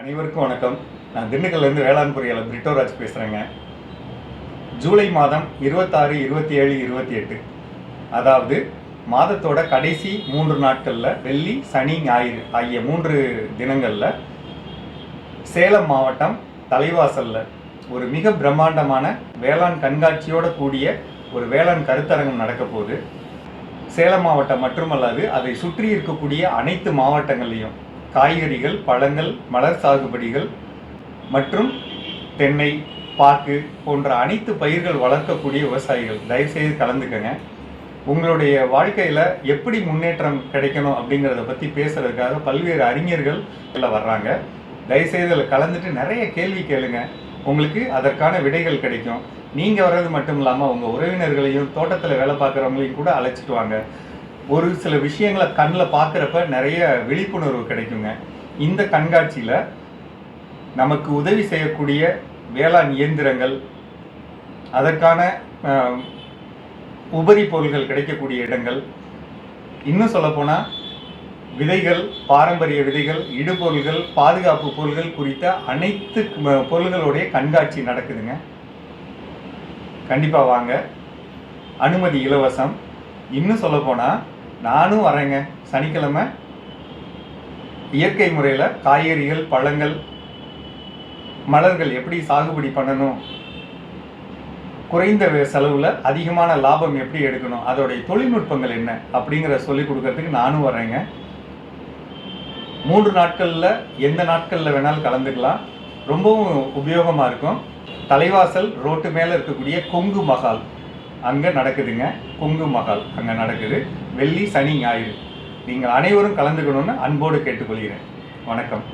அனைவருக்கும் வணக்கம். நான் திண்டுக்கல்லேருந்து வேளாண் பொறியாளர் பிரிட்டோராஜ் பேசுகிறேங்க ஜூலை மாதம் இருபத்தாறு இருபத்தி ஏழு இருபத்தி எட்டு அதாவது மாதத்தோட கடைசி மூன்று நாட்களில் வெள்ளி சனி ஞாயிறு ஆகிய மூன்று தினங்களில் சேலம் மாவட்டம் தலைவாசலில் ஒரு மிக பிரம்மாண்டமான வேளாண் கண்காட்சியோட கூடிய ஒரு வேளாண் கருத்தரங்கம் நடக்க போகுது. சேலம் மாவட்டம் மட்டுமல்லாது அதை சுற்றி இருக்கக்கூடிய அனைத்து மாவட்டங்கள்லையும். காய்கறிகள் பழங்கள் மலர் சாகுபடிகள் மற்றும் தென்னை பாக்கு போன்ற அனைத்து பயிர்கள் வளர்க்கக்கூடிய விவசாயிகள். தயவுசெய்து கலந்துக்கங்க. உங்களுடைய வாழ்க்கையில் எப்படி முன்னேற்றம் கிடைக்கணும் அப்படிங்கிறத பற்றி பேசுறதுக்காக பல்வேறு அறிஞர்கள் இதில் வர்றாங்க. தயவுசெய்து அதில் கலந்துட்டு நிறைய கேள்வி கேளுங்க. உங்களுக்கு அதற்கான விடைகள் கிடைக்கும். நீங்கள் வர்றது மட்டும் இல்லாமல் உங்கள் உறவினர்களையும் தோட்டத்தில் வேலை பார்க்குறவங்களையும் கூட அழைச்சிட்டு வாங்க. ஒரு சில விஷயங்களை கண்ணில் பார்க்குறப்ப நிறைய விழிப்புணர்வு கிடைக்குங்க. இந்த கண்காட்சியில் நமக்கு உதவி செய்யக்கூடிய வேளாண் இயந்திரங்கள் அதற்கான உபரி பொருள்கள் கிடைக்கக்கூடிய இடங்கள் இன்னும் சொல்லப்போனால் விதைகள் பாரம்பரிய விதைகள் இடுபொருள்கள் பாதுகாப்பு பொருள்கள் குறித்த அனைத்து பொருள்களுடைய கண்காட்சி நடக்குதுங்க. கண்டிப்பாக வாங்க. அனுமதி இலவசம். இன்னும் சொல்லப்போனால் நானும் வரேங்க. சனிக்கிழமை இயற்கை முறையில் காய்கறிகள் பழங்கள் மலர்கள் எப்படி சாகுபடி பண்ணணும்? குறைந்த செலவில் அதிகமான லாபம் எப்படி எடுக்கணும்? அதோடைய தொழில்நுட்பங்கள் என்ன? அப்படிங்கிற சொல்லி கொடுக்கறதுக்கு நானும் வரேங்க. மூன்று நாட்களில் எந்த நாட்களில் வேணாலும் கலந்துக்கலாம். ரொம்பவும் உபயோகமாக இருக்கும். தலைவாசல் ரோட்டு மேலே இருக்கக்கூடிய கொங்கு மகால் அங்கே நடக்குதுங்க. கொங்கு மகால் அங்கே நடக்குது. வெள்ளி சனி ஞாயிறு. நீங்கள் அனைவரும் கலந்துக்கணும்னு அன்போடு கேட்டுக்கொள்கிறேன். வணக்கம்.